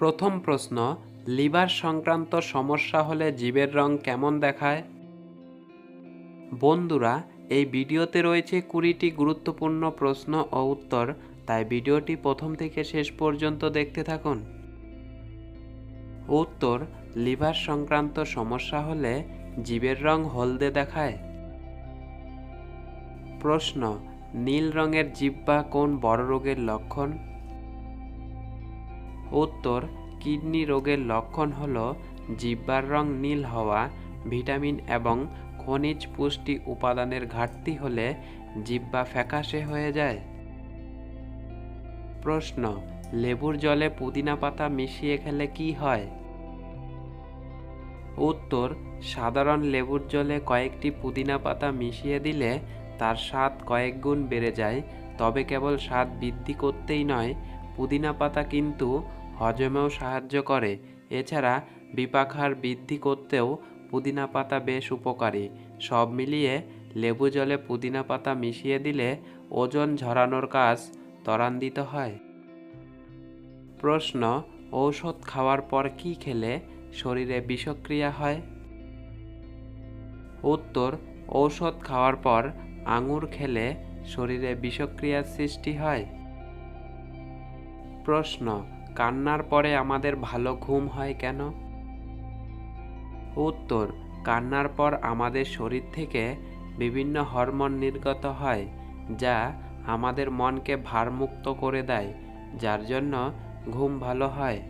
প্রথম প্রশ্ন, লিভার সংক্রান্ত সমস্যা হলে জীবের রং কেমন দেখায়? বন্ধুরা, এই ভিডিওতে রয়েছে কুড়িটি গুরুত্বপূর্ণ প্রশ্ন ও উত্তর, তাই ভিডিওটি প্রথম থেকে শেষ পর্যন্ত দেখতে থাকুন। উত্তর, লিভার সংক্রান্ত সমস্যা হলে জীবের রং হলদে দেখায়। প্রশ্ন, নীল রঙের জিহ্বা কোন বড় রোগের লক্ষণ? উত্তর কিডনি রোগের লক্ষণ হল জিব্বার রং নীল হওয়া, ভিটামিন এবং খনিজ পুষ্টি উপাদানের ঘাটতি হলে জিব্বা ফ্যাকাশে হয়ে যায়। প্রশ্ন, লেবুর জলে পুদিনা পাতা মিশিয়ে খেলে কি হয়? উত্তর, সাধারণ লেবুর জলে কয়েকটি পুদিনা পাতা মিশিয়ে দিলে তার স্বাদ কয়েক গুণ বেড়ে যায়, তবে কেবল স্বাদ বৃদ্ধি করতেই নয়। পুদিনা পাতা কিন্তু হজমেও সাহায্য করে। এছাড়া বিপাকহার বৃদ্ধি করতেও পুদিনা পাতা বেশ উপকারী। সব মিলিয়ে লেবু জলে পুদিনা পাতা মিশিয়ে দিলে ওজন ঝরানোর কাজ ত্বরান্বিত হয়। প্রশ্ন, ঔষধ খাওয়ার পর কি খেলে শরীরে বিষক্রিয়া হয়? উত্তর, ঔষধ খাওয়ার পর আঙুর খেলে শরীরে বিষক্রিয়ার সৃষ্টি হয়। প্রশ্ন কান্নার পরে আমাদের ভালো ঘুম হয় কেন? উত্তর, কান্নার পর আমাদের শরীর থেকে বিভিন্ন হরমোন নির্গত হয়, যা আমাদের মনকে ভারমুক্ত করে দেয়, যার জন্য ঘুম ভালো হয়।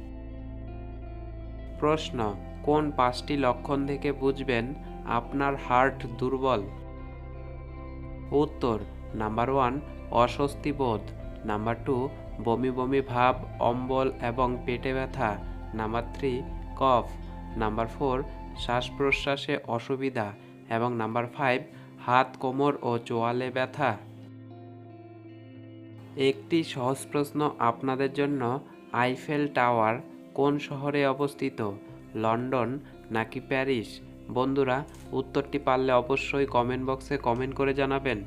প্রশ্ন, কোন পাঁচটি লক্ষণ থেকে বুঝবেন আপনার হার্ট দুর্বল? উত্তর, নাম্বার ওয়ান, অস্বস্তি বোধ, নাম্বার টু বমি বমি ভাব, অম্বল এবং পেটে ব্যথা। Number three, cough. Number four শ্বাস প্রশ্বাসে অসুবিধা। এবং নাম্বার ফাইভ, হাত, কোমর ও চোয়ালে ব্যথা। একটি সহজ প্রশ্ন আপনাদের জন্য, আইফেল টাওয়ার কোন শহরে অবস্থিত? লন্ডন নাকি প্যারিস? বন্ধুরা, উত্তরটি পারলে অবশ্যই কমেন্ট বক্সে কমেন্ট করে জানাবেন।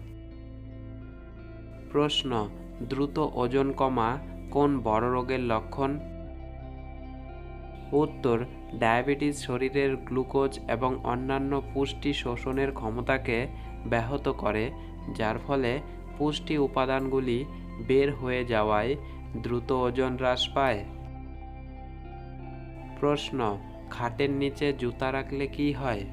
প্রশ্ন দ্রুত ওজন কমা কোন বড় রোগের লক্ষণ? উত্তর, ডায়াবেটিস শরীরের গ্লুকোজ এবং অন্যান্য পুষ্টি শোষণের ক্ষমতাকে ব্যাহত করে, যার ফলে পুষ্টি উপাদানগুলি বের হয়ে যাওয়ায় দ্রুত ওজন হ্রাস পায়। প্রশ্ন, খাটের নিচে জুতা রাখলে কি হয়?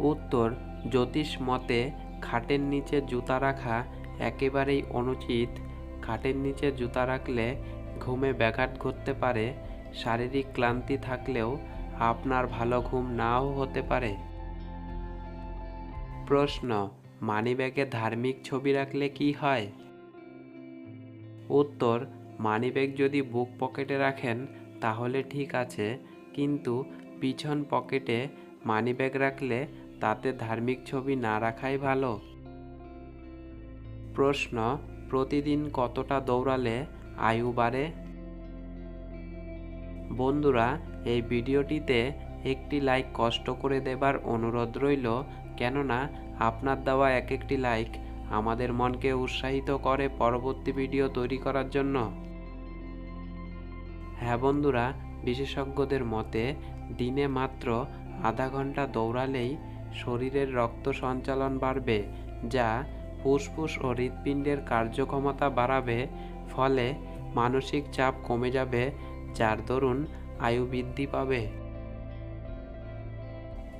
উত্তর, জ্যোতিষ মতে খাটের নিচে জুতা রাখা একেবারেই অনুচিত। খাটের নিচে জুতা রাখলে ঘুমে ব্যাঘাত ঘটতে পারে। শারীরিক ক্লান্তি থাকলেও আপনার ভালো ঘুম নাও হতে পারে। প্রশ্ন, মানিব্যাগে ধার্মিক ছবি রাখলে কি হয়? উত্তর, মানিব্যাগ যদি বুক পকেটে রাখেন তাহলে ঠিক আছে, কিন্তু পিছন পকেটে মানিব্যাগ রাখলে তাতে ধার্মিক ছবি না রাখাই ভালো। প্রশ্ন, প্রতিদিন কতটা দৌড়ালে আয়ু বাড়ে? বন্ধুরা, এই ভিডিওটিতে একটি লাইক কষ্ট করে দেবার অনুরোধ রইল, কেননা আপনার দেওয়া এক একটি লাইক আমাদের মনকে উৎসাহিত করে পরবর্তী ভিডিও তৈরি করার জন্য। হ্যাঁ বন্ধুরা, বিশেষজ্ঞদের মতে দিনে মাত্র আধা ঘণ্টা দৌড়ালেই শরীরের রক্ত সঞ্চালন বাড়বে, যা ফুসফুস ও হৃৎপিণ্ডের কার্যক্ষমতা বাড়াবে, ফলে মানসিক চাপ কমে যাবে, যার দরুন আয়ু বৃদ্ধি পাবে।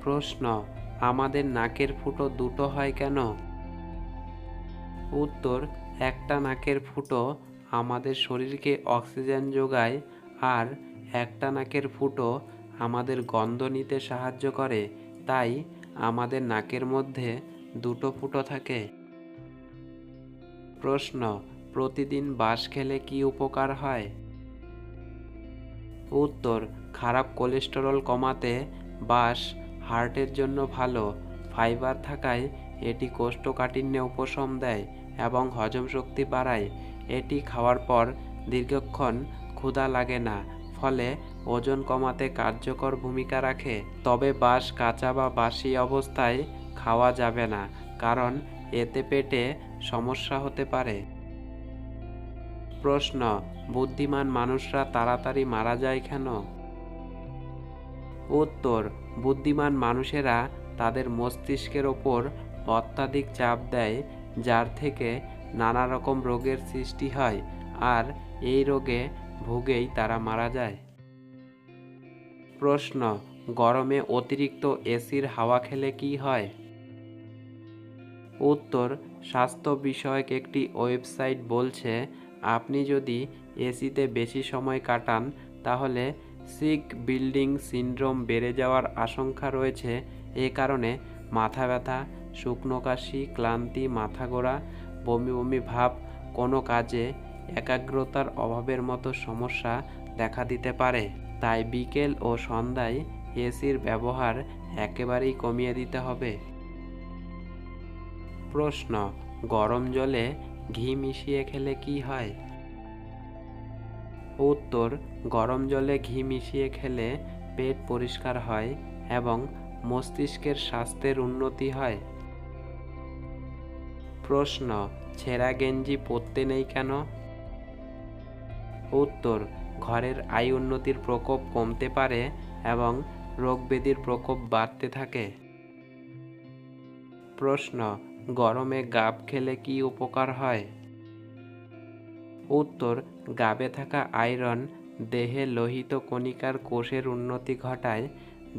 প্রশ্ন, আমাদের নাকের ফুটো দুটো হয় কেন? উত্তর, একটা নাকের ফুটো আমাদের শরীরকে অক্সিজেন যোগায়, আর একটা নাকের ফুটো আমাদের গন্ধ নিতে সাহায্য করে, তাই আমাদের নাকের মধ্যে দুটো ফুটো থাকে। প্রশ্ন, প্রতিদিন বাঁশ খেলে কি উপকার হয়? উত্তর, খারাপ কোলেস্টেরল কমাতে বাঁশ হার্টের জন্য ভালো, ফাইবার থাকায় এটি কোষ্ঠকাঠিন্যে উপশম দেয় এবং হজম শক্তি বাড়ায়। এটি খাওয়ার পর দীর্ঘক্ষণ ক্ষুধা লাগে না, ফলে ওজন কমাতে কার্যকর ভূমিকা রাখে। তবে বাঁশ কাঁচা বা বাসি অবস্থায় খাওয়া যাবে না, কারণ এতে পেটে সমস্যা হতে পারে। প্রশ্ন, বুদ্ধিমান মানুষরা তাড়াতাড়ি মারা যায় কেন? উত্তর, বুদ্ধিমান মানুষেরা তাদের মস্তিষ্কের ওপর অত্যাধিক চাপ দেয়, যার থেকে নানা রকম রোগের সৃষ্টি হয় আর এই রোগে ভুগেই তারা মারা যায়। প্রশ্ন, গরমে অতিরিক্ত এসির হাওয়া খেলে কি হয়? উত্তর স্বাস্থ্য বিষয়ক একটি ওয়েবসাইট বলছে, আপনি যদি এসিতে বেশি সময় কাটান, তাহলে সিক বিল্ডিং সিন্ড্রোম বেড়ে যাওয়ার আশঙ্কা রয়েছে। এ কারণে মাথা ব্যথা, শুকনো কাশি, ক্লান্তি, মাথা গোড়া বমি বমি ভাব কোনো কাজে একাগ্রতার অভাবের মতো সমস্যা দেখা দিতে পারে। তাই বিকেল ও সন্ধ্যায় এসির ব্যবহার একেবারেই কমিয়ে দিতে হবে। প্রশ্ন, গরম জলে ঘি মিশিয়ে খেলে কি হয়? উত্তর, গরম জলে ঘি মিশিয়ে খেলে পেট পরিষ্কার হয় এবং মস্তিষ্কের স্বাস্থ্যের উন্নতি হয়। প্রশ্ন, ছেঁড়া গেঞ্জি পরতে নেই কেন? উত্তর, ঘরের আয় উন্নতির প্রকোপ কমতে পারে এবং রোগব্যাধির প্রকোপ বাড়তে থাকে। প্রশ্ন গরমে গাব খেলে কি উপকার হয়? উত্তর, গাবে থাকা আয়রন দেহে লোহিত কণিকার কোষের উন্নতি ঘটায়,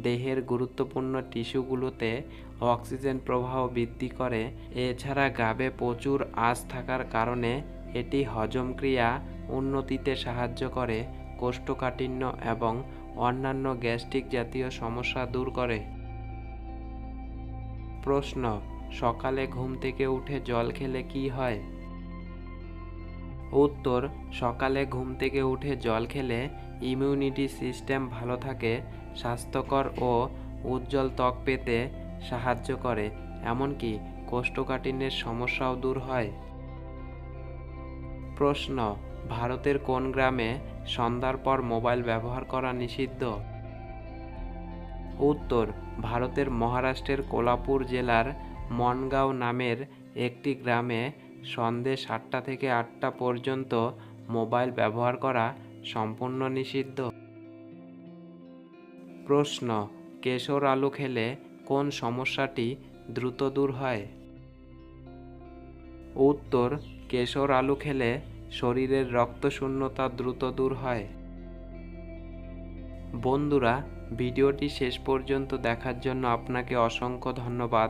দেহের গুরুত্বপূর্ণ টিস্যুগুলোতে অক্সিজেন প্রবাহ বৃদ্ধি করে। এছাড়া গাবে প্রচুর আঁশ থাকার কারণে এটি হজম ক্রিয়া উন্নতিতে সাহায্য করে, কোষ্ঠকাঠিন্য এবং অন্যান্য গ্যাস্ট্রিক জাতীয় সমস্যা দূর করে। প্রশ্ন সকালে ঘুম থেকে উঠে জল খেলে কি হয়? উত্তর, সকালে ঘুম থেকে উঠে জল খেলে ইমিউনিটি সিস্টেম ভালো থাকে, স্বাস্থ্যকর ও উজ্জ্বল ত্বক পেতে সাহায্য করে, এমনকি কোষ্ঠকাঠিন্যের সমস্যাও দূর হয়। প্রশ্ন, ভারতের কোন গ্রামে সন্ধ্যার পর মোবাইল ব্যবহার করা নিষিদ্ধ? উত্তর, ভারতের মহারাষ্ট্রের কোলাপুর জেলার মনগাঁও নামের একটি গ্রামে সন্ধে সাতটা থেকে আটটা পর্যন্ত মোবাইল ব্যবহার করা সম্পূর্ণ নিষিদ্ধ। প্রশ্ন, কেশর আলু খেলে কোন সমস্যাটি দ্রুত দূর হয়? উত্তর, কেশর আলু খেলে শরীরের রক্তশূন্যতা দ্রুত দূর হয়। বন্ধুরা, ভিডিওটি শেষ পর্যন্ত দেখার জন্য আপনাকে অসংখ্য ধন্যবাদ।